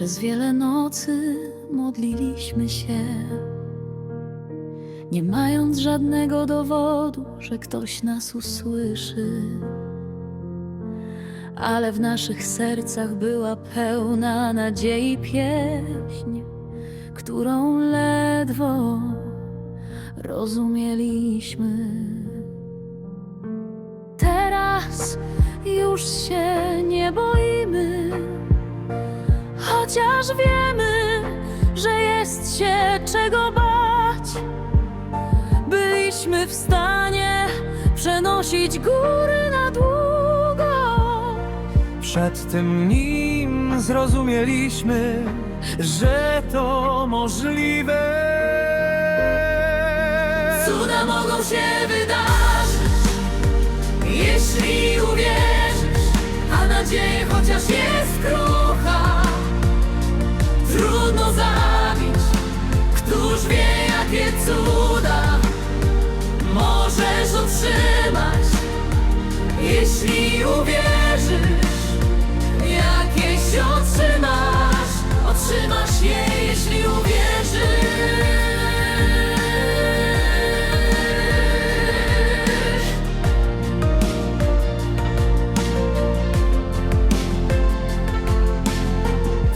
Przez wiele nocy modliliśmy się, nie mając żadnego dowodu, że ktoś nas usłyszy. Ale w naszych sercach była pełna nadziei pieśń, którą ledwo rozumieliśmy. Teraz już się nie boimy, chociaż wiemy, że jest się czego bać. Byliśmy w stanie przenosić góry na długo. Przed tym nim zrozumieliśmy, że to możliwe. Cuda możesz otrzymać, jeśli uwierzysz,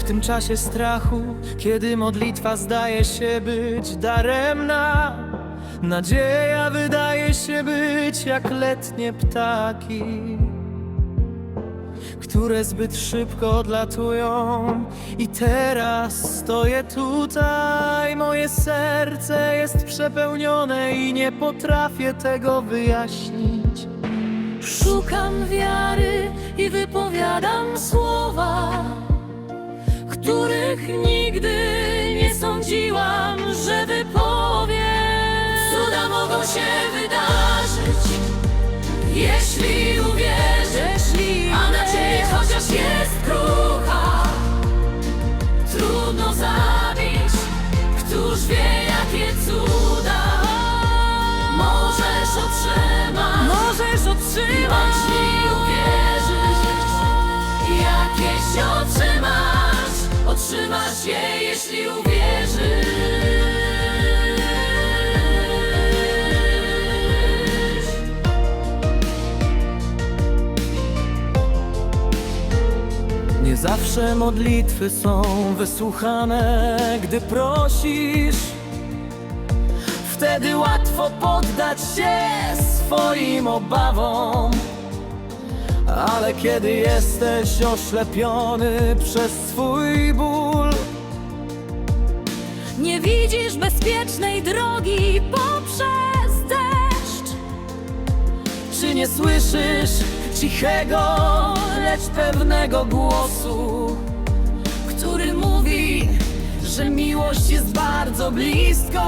W tym czasie strachu, kiedy modlitwa zdaje się być daremna, nadzieja wydaje się być jak letnie ptaki, które zbyt szybko odlatują. I teraz stoję tutaj, moje serce jest przepełnione i nie potrafię tego wyjaśnić. Szukam wiary i wypowiadam słowa, których nigdy nie sądziłam, że wypowiem. Cuda mogą się wydarzyć, jeśli uwierzysz, a nadzieja chociaż jest jeśli. Nie zawsze modlitwy są wysłuchane, gdy prosisz. Wtedy łatwo poddać się swoim obawom. Ale kiedy jesteś oślepiony przez swój ból, Nie widzisz bezpiecznej drogi poprzez deszcz. czy nie słyszysz cichego, lecz pewnego głosu, który mówi, że miłość jest bardzo blisko.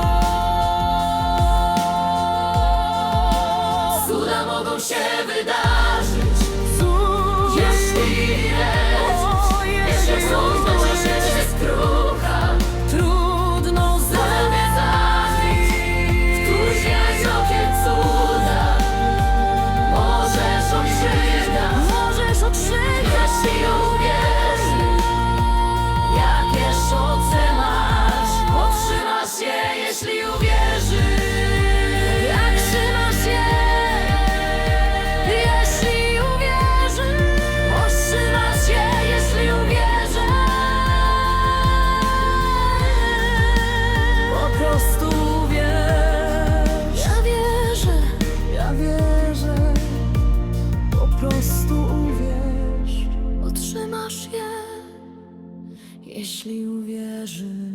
Jeśli uwierzysz.